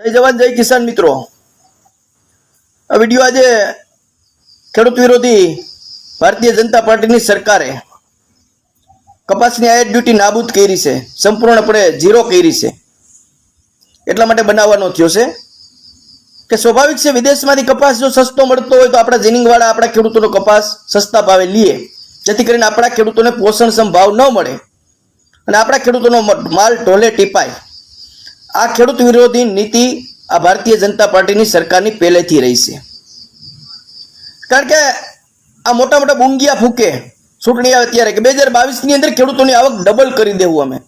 જય જવાન, જય કિસાન મિત્રો. આ વીડિયો આજે ખેડૂત વિરોધી ભારતીય જનતા પાર્ટીની સરકારે કપાસની આયાત ડ્યુટી નાબૂદ કરી છે. સંપૂર્ણપણે ઝીરો કરી છે. એટલા માટે બનાવવાનો થયો છે કે સ્વાભાવિક છે, વિદેશમાંથી કપાસ જો સસ્તો મળતો હોય તો આપણા જીનિંગવાળા આપણા ખેડૂતોનો કપાસ સસ્તા ભાવે લઈએ જેથી કરીને આપણા ખેડૂતોને પોષણ સંભાવ ન મળે અને આપણા ખેડૂતોનો માલ ઢોલે ટીપાય. આ ખેડૂત વિરોધી નીતિ આ ભારતીય જનતા પાર્ટીની સરકારની પહેલેથી રહી છે. કારણ કે આ મોટા મોટા બુંગિયા ફૂકે ચૂંટણી આવે ત્યારે કે બે હજાર બાવીસની અંદર ખેડૂતોની આવક ડબલ કરી દેવું અમે.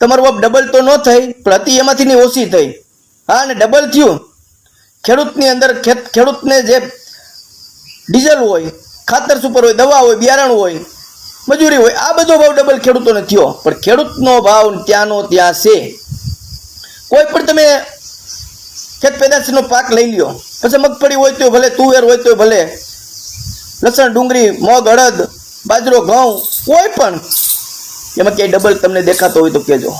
તમારું બાપ ડબલ તો ન થઈ, પણ હતી એમાંથી ઓછી થઈ. હા, અને ડબલ થયું. ખેડૂતની અંદર ખેડૂતને જે ડીઝલ હોય, ખાતર સુપર હોય, દવા હોય, બિયારણ હોય, મજૂરી હોય, આ બધો ભાવ ડબલ ખેડૂતોને થયો. પણ ખેડૂતનો ભાવ ત્યાંનો ત્યાં છે. કોઈ પણ તમે ખેત પેદાશનો પાક લઈ લ્યો. પછી મગફળી હોય તો ભલે, તુવેર હોય તો ભલે. લસણ, ડુંગળી, મગ, અડદ, બાજરો, ઘઉં, કોઈ પણ. એમાં ક્યાંય ડબલ તમને દેખાતો હોય તો કહેજો.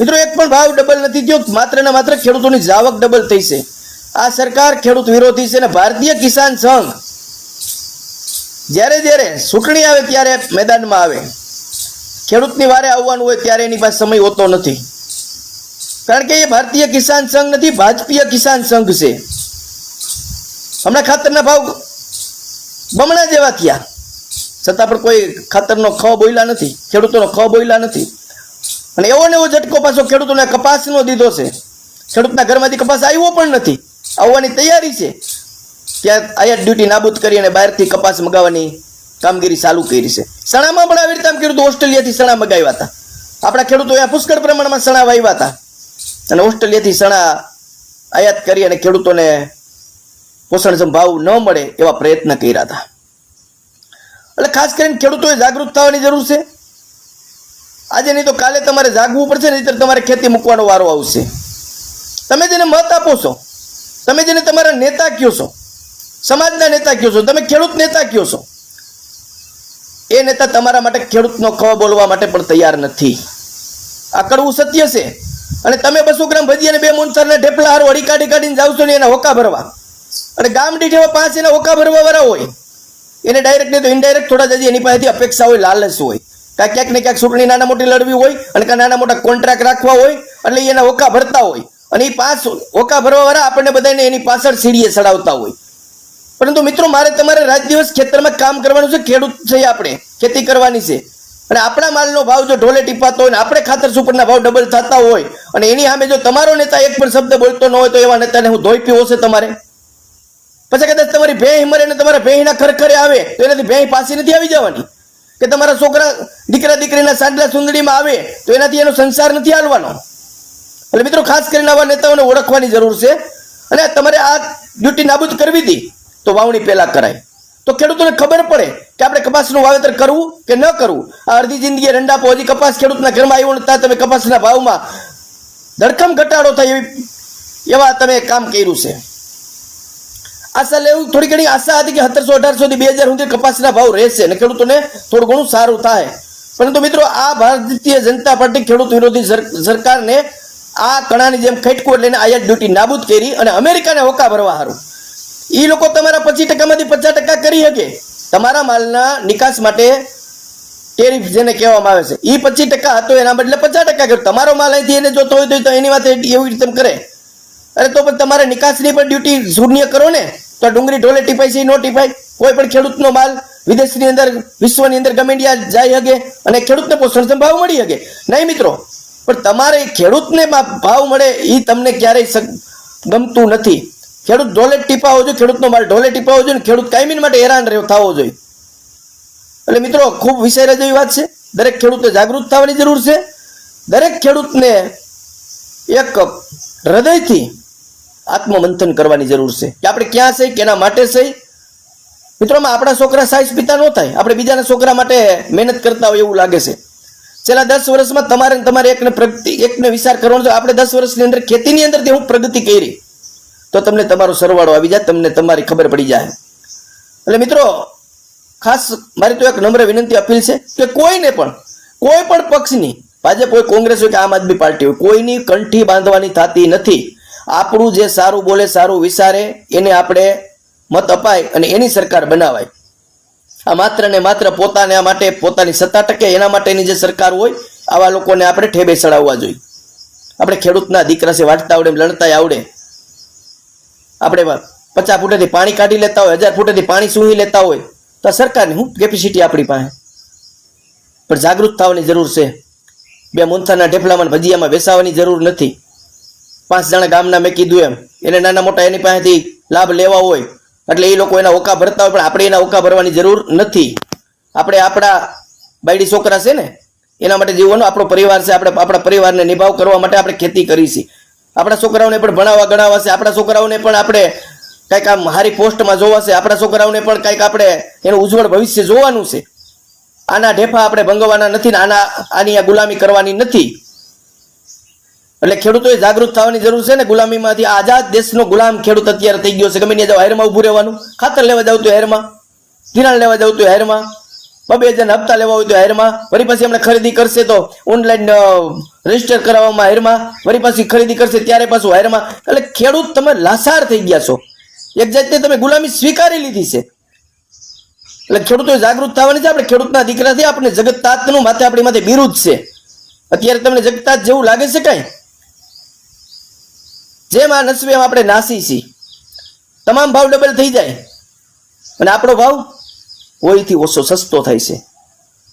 મિત્રો, એક પણ ભાવ ડબલ નથી થયો, માત્ર ને માત્ર ખેડૂતોની જાવક ડબલ થઈ છે. આ સરકાર ખેડૂત વિરોધી છે અને ભારતીય કિસાન સંઘ જ્યારે જ્યારે ચૂંટણી આવે ત્યારે મેદાનમાં આવે. ખેડૂતની વારે આવવાનું હોય ત્યારે એની પાસે સમય હોતો નથી. કારણ કે એ ભારતીય કિસાન સંઘ નથી ભાજપીય કિસાન સંઘ છે. હમણાં ખાતરના ભાવ બમણા જેવા થયા. છતાં પણ કોઈ ખાતરનો ખ બોયલા નથી, ખેડૂતોનો ખ બોયલા નથી. અને એવો ને એવો ઝટકો પાછો ખેડૂતોને કપાસનો દીધો છે. ખેડૂતના ઘરમાંથી કપાસ આવ્યો પણ નથી. આવવાની તૈયારી છે. ત્યાં આયાત ડ્યુટી નાબૂદ કરી અને બહારથી કપાસ મગાવવાની કામગીરી ચાલુ કરી છે. સણામાં પણ આવી રીતે આમ ખેડૂતો ઓસ્ટ્રેલિયાથી સણા મગાવ્યા હતા. આપણા ખેડૂતો અહીંયા પુષ્કળ પ્રમાણમાં સણા વાવ્યા હતા. અને ઓસ્ટ્રેલિયાથી સણા આયાત કરી અને ખેડૂતોને પોષણક્ષમ ભાવ ન મળે એવા પ્રયત્ન કર્યા હતા. એટલે ખાસ કરીને ખેડૂતોએ જાગૃત થવાની જરૂર છે. આજે નહીં તો કાલે તમારે જાગવું પડશે, નહીંતર તમારે ખેતી મૂકવાનો વારો આવશે. તમે જેને મત આપો છો, તમે જેને તમારા નેતા કયો છો, સમાજના નેતા કયો છો, તમે ખેડૂત નેતા કયો છો, એ નેતા તમારા માટે ખેડૂતનો ખ બોલવા માટે પણ તૈયાર નથી. આ કડવું સત્ય છે. અને તમે બસો ગ્રામ ભજી અને બે મોનસરના ઢેપલા હારો અડી કાઢી કાઢીને જાવ છો ને એના હોકા ભરવા. અને ગામ દીઠ પાંચ એના હોકા ભરવા વાળા હોય, એને ડાયરેક્ટ નહીં તો ઇનડાયરેક્ટ થોડા જજી એની પાસેથી અપેક્ષા હોય, લાલચ હોય. કાં ક્યાંક ને ક્યાંક ચૂંટણી નાના મોટી લડવી હોય અને કાં નાના મોટા કોન્ટ્રાક્ટ રાખવા હોય, એટલે એના હોકા ભરતા હોય. અને એ પાંચ હોકા ભરવા વાળા આપણને બધાને એની પાછળ સીડીએ ચડાવતા હોય. પરંતુ મિત્રો, મારે તમારે રાત દિવસ ખેતરમાં કામ કરવાનું છે, ખેડૂત છે આપણે, ખેતી કરવાની છે. અને આપણા માલનો ભાવ જો ઢોલે ટીપાતો હોય ને, આપણે ખાતર સુપરના ભાવ ડબલ થતા હોય, અને એની સામે જો તમારો નેતા એક પણ શબ્દ બોલતો ન હોય તો એવા નેતાને હું ધોઈ પીવો છે તમારે? પછી કદાચ તમારી ભેંહ મરે ને તમારા ભેંસના ખરખરે આવે, તો એનાથી ભેંસ પાછી નથી આવી જવાની. કે તમારા છોકરા, દીકરા, દીકરીના સાંડલા સુંદડીમાં આવે, તો એનાથી એનો સંસાર નથી હાલવાનો. એટલે મિત્રો ખાસ કરીને આવા નેતાઓને ઓળખવાની જરૂર છે. અને તમારે આ ડ્યુટી નાબૂદ કરવી હતી, તો વાવણી પહેલાં કરાય. તો ખેડૂતોને ખબર પડે કે આપણે કપાસનું વાવેતર કરવું કે ન કરવું? આ અડધી જિંદગી રંડાપો હજી કપાસ ખેડૂતના ઘરમાં આવ્યો ને તમે કપાસના ભાવમાં ધડકમ ઘટાડો થાય એવી એવા તમે કામ કર્યું છે. આશા લેવું થોડી ઘણી આશા હતી કે સત્તરસો, અઢારસો થી બે હજાર સુધી કપાસના ભાવ રહેશે અને ખેડૂતોને થોડું ઘણું સારું થાય. પરંતુ મિત્રો, આ ભારતીય જનતા પાર્ટી ખેડૂત વિરોધી સર- સરકારને આ કણાની જેમ ખટકું લઈને આયાત ડ્યુટી નાબૂદ કરી અને અમેરિકાને હોકા ભરવા હારું. એ લોકો તમારા પચીસ ટકામાંથી પચાસ ટકા કરી શકે. તમારા માલના નિકાસ માટે ટેરિફ જેને કહેવામાં આવે છે. એ પચીસ ટકા હતો એના બદલે પચાસ ટકા કર્યો. તમારો માલ અહીંથી એને જોતો હોય તો એની માટે એવી રીતે કરે. અરે તો પણ તમારે નિકાસની પણ ડ્યુટી શૂન્ય કરો ને. તો ડુંગળી ઢોલે ટીપાય છે નો કોઈ પણ ખેડૂતનો માલ વિદેશની અંદર, વિશ્વની અંદર ગમે ત્યાં જઈ શકે અને ખેડૂતને પોષણ ભાવ મળી શકે નહીં મિત્રો, પણ તમારે ખેડૂતને ભાવ મળે એ તમને ક્યારેય ગમતું નથી. ખેડૂત ઢોલે ટીપાવો જોઈએ, ખેડૂતનો માલ ઢોલે ટીપાવો જોઈએ ને ખેડૂત કાયમી માટે હેરાન રહ્યો, થવો જોઈએ. એટલે મિત્રો, ખૂબ વિચાર્યા જેવી વાત છે. દરેક ખેડૂતે જાગૃત થવાની જરૂર છે. દરેક ખેડૂતને એક હૃદયથી આત્મમંથન કરવાની જરૂર છે કે આપણે ક્યાં છે કેના માટે છે મિત્રોમાં આપણા છોકરા સાઈઝ પિતા ન થાય. આપણે બીજાના છોકરા માટે મહેનત કરતા હોય એવું લાગે છે. છેલ્લા દસ વર્ષમાં તમારે તમારે એકને પ્રગતિ, એકને વિચાર કરવાનો છે. આપણે દસ વર્ષની અંદર ખેતીની અંદરથી હું પ્રગતિ કરી. તો તમને તમારો સરવાળો આવી જાય, તમને તમારી ખબર પડી જાય. એટલે મિત્રો, ખાસ મારી તો એક નમ્ર વિનંતી અપીલ છે કે કોઈને પણ, કોઈ પણ પક્ષની ભાજપ હોય કોંગ્રેસ હોય કે આમ આદમી પાર્ટી હોય, કોઈની કંઠી બાંધવાની થતી નથી. આપણું જે સારું બોલે, સારું વિચારે, એને આપણે મત અપાય અને એની સરકાર બનાવાય. આ માત્ર ને માત્ર પોતાના માટે, પોતાની સત્તા ટકે એના માટેની જે સરકાર હોય, આવા લોકોને આપણે ઠેબે ચડાવવા જોઈએ. આપણે ખેડૂતના દીકરા છે વાંચતા આવડે લડતા આવડે. આપણે પચાસ ફૂટેથી પાણી કાઢી લેતા હોય, હજાર ફૂટેથી પાણી સૂંઘી લેતા હોય, તો આ સરકારની શું કેપેસિટી આપણી પાસે? પણ જાગૃત થવાની જરૂર છે. બે મૂંથાના ઢેફલામાં ભજીયામાં બેસાવાની જરૂર નથી. પાંચ જણા ગામના મેં કીધું એમ, એને નાના મોટા એની પાસેથી લાભ લેવા હોય, એટલે એ લોકો એના ઓકા ભરતા હોય, પણ આપણે એના ઓકા ભરવાની જરૂર નથી. આપણે આપણા બાયડી છોકરા છે ને, એના માટે જીવવાનો આપણો પરિવાર છે, આપણે આપણા પરિવારને નિભાવ કરવા માટે આપણે ખેતી કરી આપણા છોકરાઓને પણ ભણાવવા ગણાવાશે, આપણા છોકરાઓને પણ આપણે કંઈક આમ હારી પોસ્ટમાં જોવાશે, આપણા છોકરાઓને પણ કંઈક આપણે એનું ઉજ્જવળ ભવિષ્ય જોવાનું છે. આના ઢેફા આપણે ભંગવાના નથી ને આના, આની આ ગુલામી કરવાની નથી. એટલે ખેડૂતોએ જાગૃત થવાની જરૂર છે ને ગુલામીમાંથી આઝાદ દેશનો ગુલામ ખેડૂત અત્યારે થઈ ગયો છે. ગમે ત્યાં જાવ હેરમાં ઊભું રહેવાનું. ખાતર લેવા જાવ તો હેરમાં, ધિરાણ લેવા જાવ તો હેરમાં. બબે હજાર હપ્તા લેવા હોય તો હેરમાં વળી પછી એમણે ખરીદી કરશે તો ઓનલાઈન રજિસ્ટર કરાવવામાં હેરમાં વળી પાછી ખરીદી કરશે ત્યારે પાછું હેરમાં એટલે ખેડૂત તમે લાસાર થઈ ગયા છો. એક જાતને તમે ગુલામી સ્વીકારી લીધી છે. એટલે ખેડૂતો જાગૃત થવાની છે. આપણે ખેડૂતના દીકરાથી આપણે જગતતાતનું માથે આપણી માથે બિરુદ છે. અત્યારે તમને જગતાત જેવું લાગે છે કાંઈ? જેમ આ નસવે એમ આપણે નાસી છીએ. તમામ ભાવ ડબલ થઈ જાય. અને આપણો ભાવ હોયથી ઓછો સસ્તો થાય છે.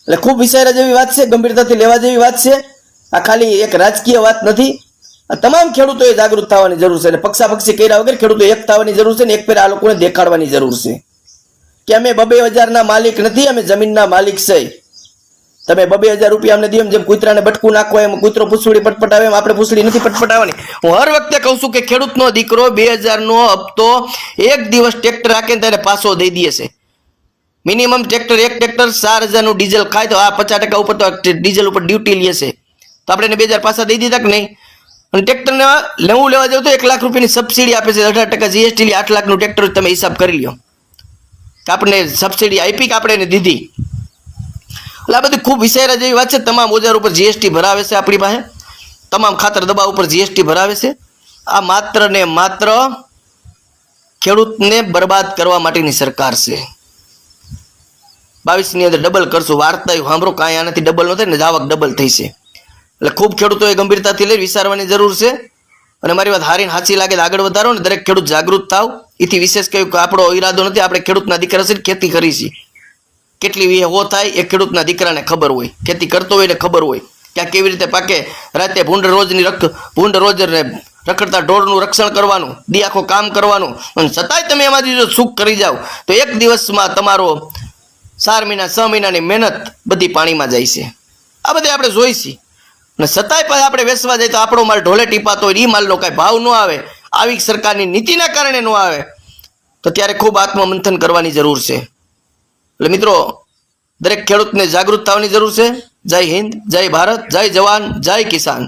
એટલે ખૂબ વિચાર્યા જેવી વાત છે, ગંભીરતાથી લેવા જેવી વાત છે. આ ખાલી એક રાજકીય વાત નથી. આ તમામ ખેડૂતોએ જાગૃત થવાની જરૂર છે અને પક્ષાપક્ષી કર્યા વગર ખેડૂતો એક થવાની જરૂર છે ને એક ફેર આ લોકોને દેખાડવાની જરૂર છે. કે અમે બબે હજારના માલિક નથી, અમે જમીનના માલિક છે. તમે બબે હજાર રૂપિયા અમને દો એમ જેમ કૂતરાને બટકું નાખો એમ, કૂતરો પૂછડી પટપટાવે એમ, આપણે પૂછડી નથી પટપટાવવાની. હું હર વખતે કહું છું કે ખેડૂતનો દીકરો બે હજારનો હપ્તો એક દિવસ ટ્રેક્ટર રાખીને તેને પાછો દઈ દે છે. મિનિમમ ટ્રેક્ટર, એક ટ્રેક્ટર ચાર હજારનું ડીઝલ ખાય તો આ પચાસ ટકા ઉપર તો ડીઝલ ઉપર ડ્યુટી લે છે. તો આપણે એને બે હજાર પાછા દઈ દીધા કે નહીં? અને ટ્રેક્ટરને લેવું લેવા જાવ તો એક લાખ રૂપિયાની સબસિડી આપે છે. અઢાર ટકા જીએસટી આઠ લાખનું ટ્રેક્ટર તમે હિસાબ કરી લ્યો. કે આપણને સબસિડી આપી કે આપણે એને દીધી? એટલે આ બધી ખૂબ વિચાર્યા જેવી વાત છે. તમામ ઓજાર ઉપર જીએસટી ભરાવે છે આપણી પાસે. તમામ ખાતર દબા ઉપર જીએસટી ભરાવે છે. આ માત્ર ને માત્ર ખેડૂતને બરબાદ કરવા માટેની સરકાર છે. બાવીસની અંદર ડબલ કરશું. વાર્તા સાંભળો, કાંઈ આનાથી ડબલ ન થાય ને આવક ડબલ થઈ છે. એટલે ખૂબ ખેડૂતોએ ગંભીરતાથી લઈ વિચારવાની જરૂર છે. અને મારી વાત હારીને સાચી લાગે આગળ વધારો ને દરેક ખેડૂત જાગૃત થાવ. એથી વિશેષ કહ્યું કે આપણો ઈરાદો નથી. આપણે ખેડૂતના દીકરા છે ખેતી કરી છે. કેટલી વીએ હો થાય એ ખેડૂતના દીકરાને ખબર હોય. ખેતી કરતો હોય ને ખબર હોય. કે આ કેવી રીતે પાકે? રાતે ભૂંડ રોજની રખ, ભૂંડ રોજ રખડતા ઢોરનું રક્ષણ કરવાનું, દી આખો કામ કરવાનું. અને છતાંય તમે એમાંથી જો સુખ કરી જાઓ, તો એક દિવસમાં તમારો ચાર મહિના, છ મહિનાની મહેનત બધી પાણીમાં જાય છે. આ બધી આપણે જોઈશી અને છતાંય પાસે આપણે વેચવા જાય તો આપણો માલ ઢોલે ટીપાતો હોય એ માલનો કાંઈ ભાવ ન આવે. આવી સરકારની નીતિના કારણે ન આવે. તો ત્યારે ખૂબ આત્મમંથન કરવાની જરૂર છે. એટલે મિત્રો, દરેક ખેડૂતને જાગૃત થવાની જરૂર છે. જય હિન્દ, જય ભારત, જય જવાન, જય કિસાન.